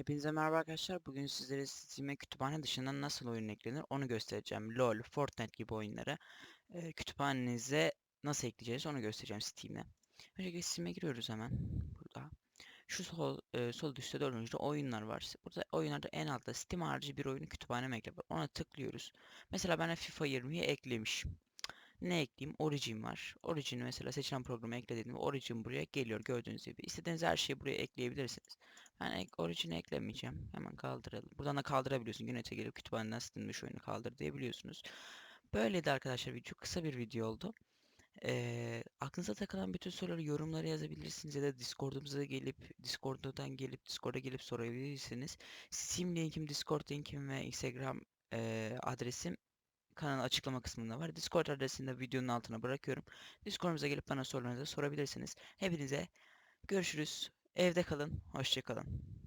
Hepinize merhaba arkadaşlar. Bugün sizlere Steam'e kütüphane dışından nasıl oyun eklenir onu göstereceğim. LoL, Fortnite gibi oyunları e, kütüphanenize nasıl ekleyeceğiz onu göstereceğim Steam'de. Öncelikle Steam'e giriyoruz hemen. Burada. Şu sol, e, sol üstte dördüncüde oyunlar var. Burada oyunlarda en altta Steam harici bir oyunu kütüphane ekle var. Ona tıklıyoruz. Mesela ben FIFA 20'yi eklemişim. Ne ekleyeyim? Origin var. Origin'i mesela seçilen programı ekledim. Origin buraya geliyor gördüğünüz gibi. İstediğiniz her şeyi buraya ekleyebilirsiniz. Ben ek, Origin'i eklemeyeceğim. Hemen kaldıralım. Buradan da kaldırabiliyorsun. Yönete gelip kütüphaneden silinmiş oyunu kaldır diyebiliyorsunuz. Böyleydi arkadaşlar video. Kısa bir video oldu. Ee, aklınıza takılan bütün soruları yorumlara yazabilirsiniz ya da Discord'umuza gelip Discord'dan gelip Discord'a gelip sorabilirsiniz. Steam linkim, Discord linkim ve Instagram e, adresim kanalın açıklama kısmında var. Discord adresini de videonun altına bırakıyorum. Discord'umuza gelip bana sorularınızı sorabilirsiniz. Hepinize görüşürüz. Evde kalın. Hoşça kalın.